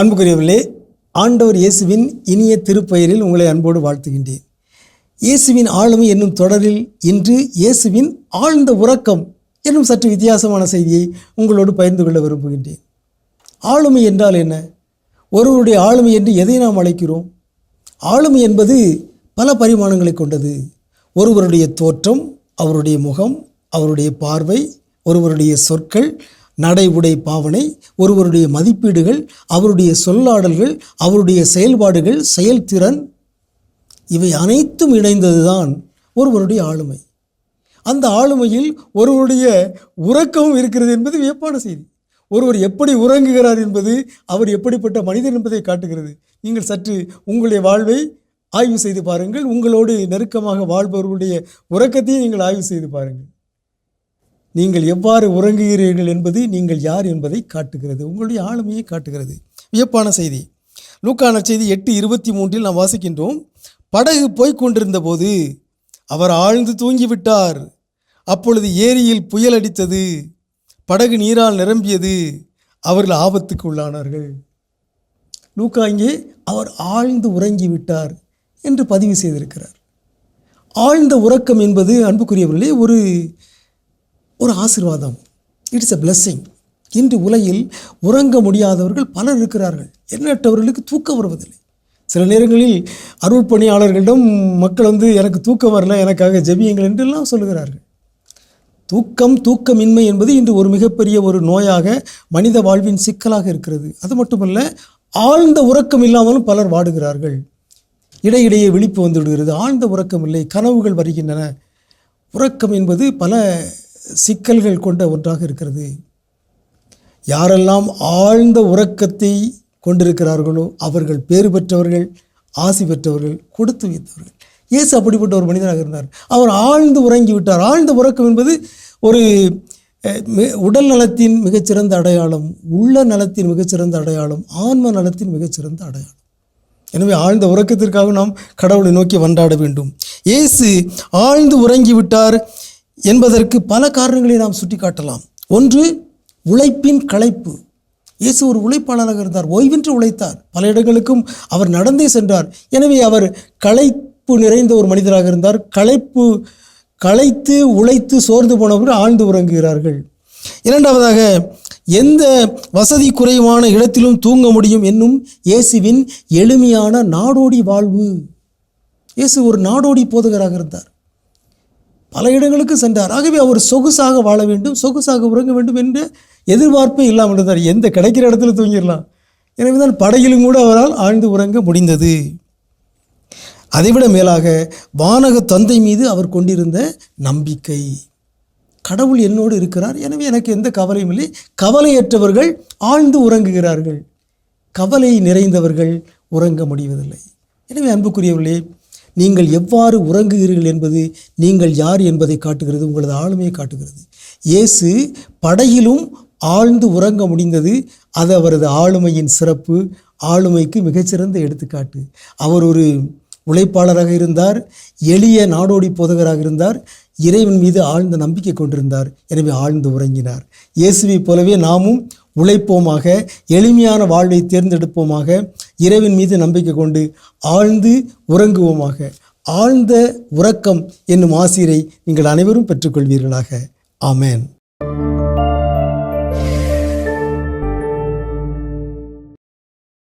அன்புக்குரியவர்களே ஆண்டவர் இயேசுவின் இனிய திருப்பெயரில் உங்களை அன்போடு வாழ்த்துகின்றேன். இயேசுவின் ஆளுமை என்னும் தொடரில் இன்று இயேசுவின் ஆழ்ந்த உறக்கம் என்னும் சற்று வித்தியாசமான செய்தியை உங்களோடு பகிர்ந்து கொள்ள விரும்புகின்றேன். ஆளுமை என்றால் என்ன? ஒருவருடைய ஆளுமை என்று எதை நாம் அழைக்கிறோம்? ஆளுமை என்பது பல பரிமாணங்களை கொண்டது. ஒருவருடைய தோற்றம் அவருடைய முகம் அவருடைய பார்வை ஒருவருடைய சொற்கள் நடை உடை பாவனை ஒருவருடைய மதிப்பீடுகள் அவருடைய சொல்லாடல்கள் அவருடைய செயல்பாடுகள் செயல்திறன் இவை அனைத்தும் இணைந்ததுதான் ஒருவருடைய ஆளுமை. அந்த ஆளுமையில் ஒருவருடைய உறக்கமும் இருக்கிறது என்பது வியப்பான செய்தி. ஒருவர் எப்படி உறங்குகிறார் என்பது அவர் எப்படிப்பட்ட மனிதர் என்பதை காட்டுகிறது. நீங்கள் சற்று உங்களுடைய வாழ்வை ஆய்வு செய்து பாருங்கள். உங்களோடு நெருக்கமாக வாழ்பவர்களுடைய உறக்கத்தையும் நீங்கள் ஆய்வு செய்து பாருங்கள். நீங்கள் எவ்வாறு உறங்குகிறீர்கள் என்பது நீங்கள் யார் என்பதை காட்டுகிறது. உங்களுடைய ஆளுமையை காட்டுகிறது. வியப்பான செய்தி. லூக்கான செய்தி எட்டு இருபத்தி மூன்றில் நாம் வாசிக்கின்றோம். படகு போய்கொண்டிருந்த போது அவர் ஆழ்ந்து தூங்கிவிட்டார். அப்பொழுது ஏரியில் புயல் அடித்தது. படகு நீரால் நிரம்பியது. அவர்கள் ஆபத்துக்கு உள்ளானார்கள் லூக்கா இங்கே அவர் ஆழ்ந்து உறங்கி விட்டார் என்று பதிவு செய்திருக்கிறார். ஆழ்ந்த உறக்கம் என்பது அன்புக்குரியவர்களே ஒரு ஒரு ஆசிர்வாதம். இட்ஸ் எ பிளெஸ்ஸிங் இன்று உலகில் உறங்க முடியாதவர்கள் பலர் இருக்கிறார்கள். எண்ணற்றவர்களுக்கு தூக்கம் வருவதில்லை. சில நேரங்களில் அருட்பணியாளர்களிடம் மக்கள் வந்து எனக்கு தூக்கம் வரல எனக்காக ஜெபியுங்கள் என்றெல்லாம் சொல்லுகிறார்கள். தூக்கம் தூக்கமின்மை என்பது இன்று ஒரு மிகப்பெரிய ஒரு நோயாக மனித வாழ்வின் சிக்கலாக இருக்கிறது. அது மட்டுமல்ல ஆழ்ந்த உறக்கம் இல்லாமலும் பலர் வாடுகிறார்கள். இடையிடையே விழிப்பு வந்து விடுகிறது ஆழ்ந்த உறக்கம் இல்லை கனவுகள் வருகின்றன. உறக்கம் என்பது பல சிக்கல்கள் கொண்ட ஒன்றாக இருக்கிறது. யாரெல்லாம் ஆழ்ந்த உறக்கத்தை கொண்டிருக்கிறார்களோ அவர்கள் பேறு பெற்றவர்கள் ஆசி பெற்றவர்கள் கொடுத்து வைத்தவர்கள். இயேசு அப்படிப்பட்ட ஒரு மனிதனாக இருந்தார். அவர் ஆழ்ந்து உறங்கி விட்டார். ஆழ்ந்த உறக்கம் என்பது ஒரு உடல் நலத்தின் மிகச்சிறந்த அடையாளம் உள்ள நலத்தின் மிகச்சிறந்த அடையாளம் ஆன்ம நலத்தின் மிகச்சிறந்த அடையாளம். எனவே ஆழ்ந்த உறக்கத்திற்காக நாம் கடவுளை நோக்கி வந்தாட வேண்டும். இயேசு ஆழ்ந்து உறங்கிவிட்டார் என்பதற்கு பல காரணங்களை நாம் சுட்டிக்காட்டலாம். ஒன்று உழைப்பின் களைப்பு. இயேசு ஒரு உழைப்பாளராக இருந்தார் ஓய்வின்றி உழைத்தார். பல இடங்களுக்கும் அவர் நடந்தே சென்றார். எனவே அவர் களைப்பு நிறைந்த ஒரு மனிதராக இருந்தார். களைப்பு களைத்து உழைத்து சோர்ந்து போனவர்கள் ஆழ்ந்து உறங்குகிறார்கள். இரண்டாவதாக எந்த வசதி குறைவான இடத்திலும் தூங்க முடியும் என்னும் இயேசுவின் எளிமையான நாடோடி வாழ்வு. இயேசு ஒரு நாடோடி போதகராக இருந்தார். பல இடங்களுக்கு சென்றார். ஆகவே அவர் சொகுசாக வாழ வேண்டும் சொகுசாக உறங்க வேண்டும் என்ற எதிர்பார்ப்பே இல்லாமல் இருந்தார். எந்த கிடைக்கிற இடத்துல தூங்கிடலாம். எனவே தான் படையிலும் கூட அவரால் ஆழ்ந்து உறங்க முடிந்தது. அதைவிட மேலாக வானக தந்தை மீது அவர் கொண்டிருந்த நம்பிக்கை. கடவுள் என்னோடு இருக்கிறார். எனவே எனக்கு எந்த கவலையும் இல்லை. கவலையற்றவர்கள் ஆழ்ந்து உறங்குகிறார்கள். கவலை நிறைந்தவர்கள் உறங்க முடிவதில்லை. எனவே அன்புக்குரியவர்களே நீங்கள் எவ்வாறு உறங்குகிறீர்கள் என்பது நீங்கள் யார் என்பதை காட்டுகிறது உங்களது ஆளுமையை காட்டுகிறது. இயேசு படகிலும் ஆழ்ந்து உறங்க முடிந்தது அது அவரது ஆளுமையின் சிறப்பு ஆளுமைக்கு மிகச்சிறந்த எடுத்துக்காட்டு. அவர் ஒரு உழைப்பாளராக இருந்தார் எளிய நாடோடி போதகராக இருந்தார் இறைவன் மீது ஆழ்ந்த நம்பிக்கை கொண்டிருந்தார் எனவே ஆழ்ந்து உறங்கினார். இயேசுவைப் போலவே நாமும் உழைப்போமாக எளிமையான வாழ்வை தேர்ந்தெடுப்போமாக இரவின் மீது நம்பிக்கை கொண்டு ஆழ்ந்து உறங்குவோமாக. ஆழ்ந்த உறக்கம் என்னும் ஆசிரை நீங்கள் அனைவரும் பெற்றுக்கொள்வீர்களாக. ஆமேன்.